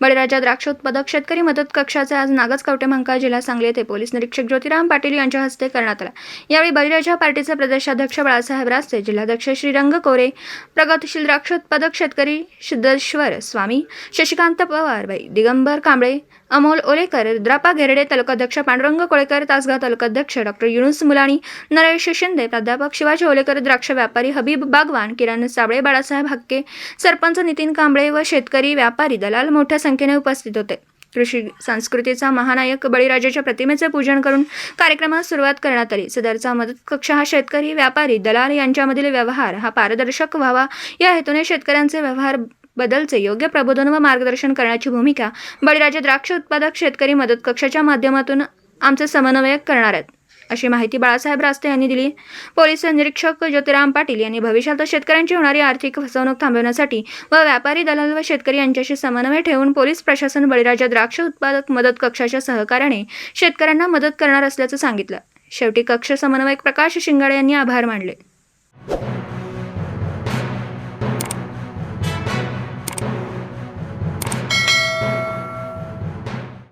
बळीराजा द्राक्ष उत्पादक शेतकरी मदत कक्षाचे आज नागज कवटेमंका जिल्हा सांगली येथे पोलीस निरीक्षक ज्योतिराम पाटील यांच्या हस्ते करण्यात आला. यावेळी बळीराजा पार्टीचे प्रदेशाध्यक्ष बाळासाहेब रास्ते जिल्हाध्यक्ष श्रीरंग कोरे प्रगतशील द्राक्ष उत्पादक शेतकरी सिद्धेश्वर स्वामी शशिकांत पवार बाई दिगंबर कांबळे अमोल ओलेकर रुद्रापा घेरडे तालुकाध्यक्ष पांडुरंग कोळेकर तासगाव तालुकाध्यक्ष डॉक्टर युनुस मुलाणी नरेश शिंदे प्राध्यापक शिवाजी ओलेकर द्राक्ष व्यापारी हबीब बागवान किरण साबळे बाळासाहेब हक्के सरपंच नितीन कांबळे व शेतकरी व्यापारी दलाल मोठ्या संख्येने उपस्थित होते. कृषी संस्कृतीचा महानायक बळीराजाच्या प्रतिमेचे पूजन करून कार्यक्रमास सुरुवात करण्यात आली. सदरचा मदत कक्ष हा शेतकरी व्यापारी दलाल यांच्यामधील व्यवहार हा पारदर्शक व्हावा या हेतूने शेतकऱ्यांचे व्यवहार बदलचे योग्य प्रबोधन व मार्गदर्शन करण्याची भूमिका बळीराजा द्राक्ष उत्पादक शेतकरी मदत कक्षाच्या माध्यमातून आमचे समन्वयक करणार आहेत. अशी माहिती बाळासाहेब रास्ते यांनी दिली. पोलीस निरीक्षक ज्योतिराम पाटील यांनी भविष्यात शेतकऱ्यांची होणारी आर्थिक फसवणूक थांबवण्यासाठी व व्यापारी दलाल व शेतकरी यांच्याशी समन्वय ठेवून पोलीस प्रशासन बळीराजा द्राक्ष उत्पादक मदत कक्षाच्या सहकार्याने शेतकऱ्यांना मदत करणार असल्याचं सांगितलं. शेवटी कक्ष समन्वयक प्रकाश शिंगाडे यांनी आभार मानले.